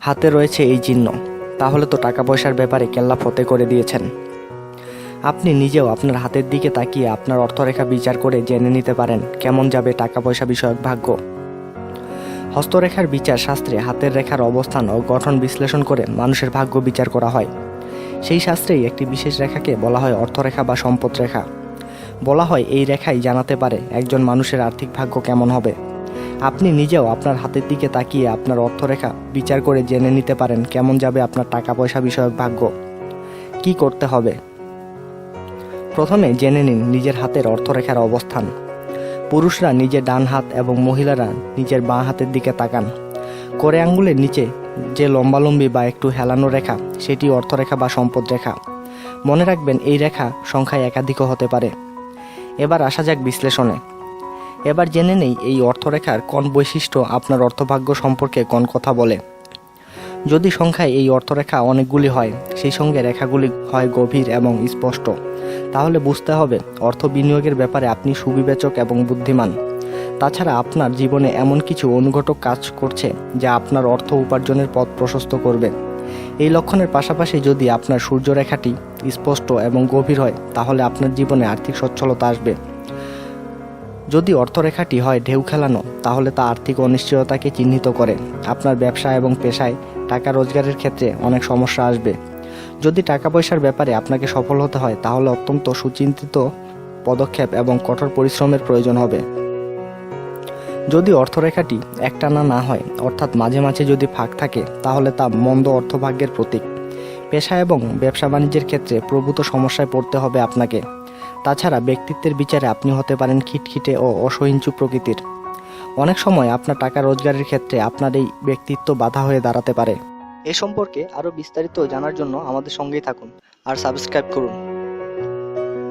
হাতে রয়েছে এই চিহ্ন তাহলে তো টাকা পয়সার ব্যাপারে কেল্লা ফতে করে দিয়েছেন। আপনি নিজেও আপনার হাতের দিকে তাকিয়ে আপনার অর্থরেখা বিচার করে জেনে নিতে পারেন কেমন যাবে টাকা পয়সা বিষয়ক ভাগ্য। হস্তরেখার বিচার শাস্ত্রে হাতের রেখার অবস্থান ও গঠন বিশ্লেষণ করে মানুষের ভাগ্য বিচার করা হয়। সেই শাস্ত্রেই একটি বিশেষ রেখাকে বলা হয় অর্থরেখা বা সম্পদ রেখা বলা হয় এই রেখাই জানাতে পারে একজন মানুষের আর্থিক ভাগ্য কেমন হবে। আপনি নিজেও আপনার হাতের দিকে তাকিয়ে আপনার অর্থরেখা বিচার করে জেনে নিতে পারেন কেমন যাবে আপনার টাকা পয়সা বিষয়ক ভাগ্য। কি করতে হবে? প্রথমে জেনে নিন নিজের হাতের অর্থরেখার অবস্থান। পুরুষরা নিজের ডান হাত এবং মহিলারা নিজের বাঁ হাতের দিকে তাকান। করে আঙ্গুলের নিচে যে লম্বালম্বি বা একটু হেলানো রেখা, সেটি অর্থরেখা বা সম্পদ রেখা। মনে রাখবেন এই রেখা সংখ্যায় একাধিকও হতে পারে। এবার আসা যাক বিশ্লেষণে। এবার জেনে নেই এই অর্থরেখার কোন বৈশিষ্ট্য আপনার অর্থভাগ্য সম্পর্কে কোন কথা বলে। যদি সংখ্যায় এই অর্থরেখা অনেকগুলি হয়, সেই সঙ্গে রেখাগুলি হয় গভীর এবং স্পষ্ট, তাহলে বুঝতে হবে অর্থ বিনিয়োগের ব্যাপারে আপনি সুবিবেচক এবং বুদ্ধিমান। তাছাড়া আপনার জীবনে এমন কিছু অনুঘটক কাজ করছে যা আপনার অর্থ উপার্জনের পথ প্রশস্ত করবে। এই লক্ষণের পাশাপাশি যদি আপনার সূর্যরেখাটি স্পষ্ট এবং গভীর হয়, তাহলে আপনার জীবনে আর্থিক সচ্ছলতা আসবে। যদি অর্থরেখাটি হয় ঢেউ খেলানো, তাহলে তা আর্থিক অনিশ্চয়তাকে চিহ্নিত করে। আপনার ব্যবসা এবং পেশায় টাকা রোজগারের ক্ষেত্রে অনেক সমস্যা আসবে। যদি টাকা পয়সার ব্যাপারে আপনাকে সফল হতে হয়, তাহলে অত্যন্ত সুচিন্তিত পদক্ষেপ এবং কঠোর পরিশ্রমের প্রয়োজন হবে। যদি অর্থরেখাটি একটানা না হয়, অর্থাৎ মাঝে মাঝে যদি ফাঁক থাকে, তাহলে তা মন্দ অর্থভাগ্যের প্রতীক। পেশা এবং ব্যবসা বাণিজ্যের ক্ষেত্রে প্রভূত সমস্যায় পড়তে হবে আপনাকে। তাছাড়া ব্যক্তিত্বের বিচারে আপনি হতে পারেন খিটখিটে ও অসহিঞ্চু প্রকৃতির। অনেক সময় আপনার টাকা রোজগারের ক্ষেত্রে আপনার এই ব্যক্তিত্ব বাধা হয়ে দাঁড়াতে পারে। এ সম্পর্কে আরও বিস্তারিত জানার জন্য আমাদের সঙ্গেই থাকুন আর সাবস্ক্রাইব করুন।